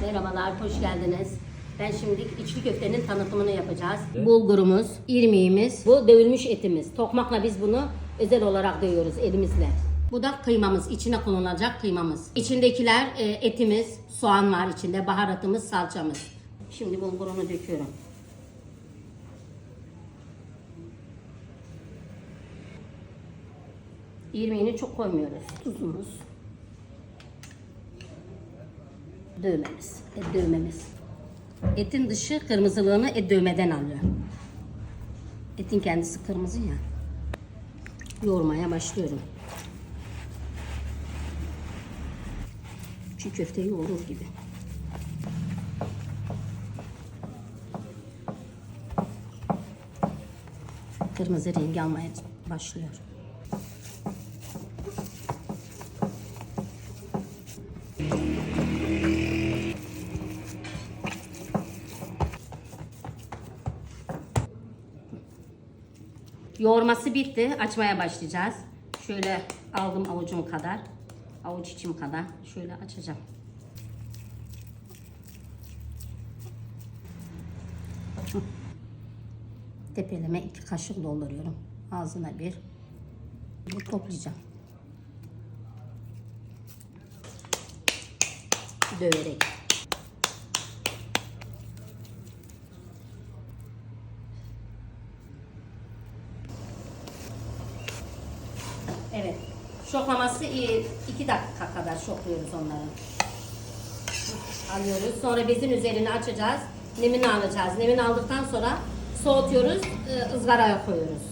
Merhabalar, hoş geldiniz. Ben şimdi içli köftenin tanıtımını yapacağız. Bulgurumuz, irmiğimiz, bu dövülmüş etimiz. Tokmakla biz bunu özel olarak dövüyoruz elimizle. Bu da kıymamız, içine konulacak kıymamız. İçindekiler e, etimiz, soğan var içinde, baharatımız, salçamız. Şimdi bulgurunu döküyorum. İrmiğini çok koymuyoruz. Tuzumuz. Dövmemiz, et dövmemiz. Etin dışı kırmızılığını et dövmeden alıyor. Etin kendisi kırmızı ya. Yoğurmaya başlıyorum. Çiğ köfte yoğurur gibi. Kırmızı rengi almaya başlıyor. Yoğurması bitti. Açmaya başlayacağız. Şöyle aldım avucum kadar. Avuç içim kadar. Şöyle açacağım. Tepeleme iki kaşık dolduruyorum. Ağzına bir. Bir toplayacağım. Döverek. Evet. Şoklaması iyi. iki dakika kadar şokluyoruz onları. Alıyoruz. Sonra bezin üzerine açacağız. Nemini alacağız. Nemini aldıktan sonra soğutuyoruz. ı, ızgaraya koyuyoruz.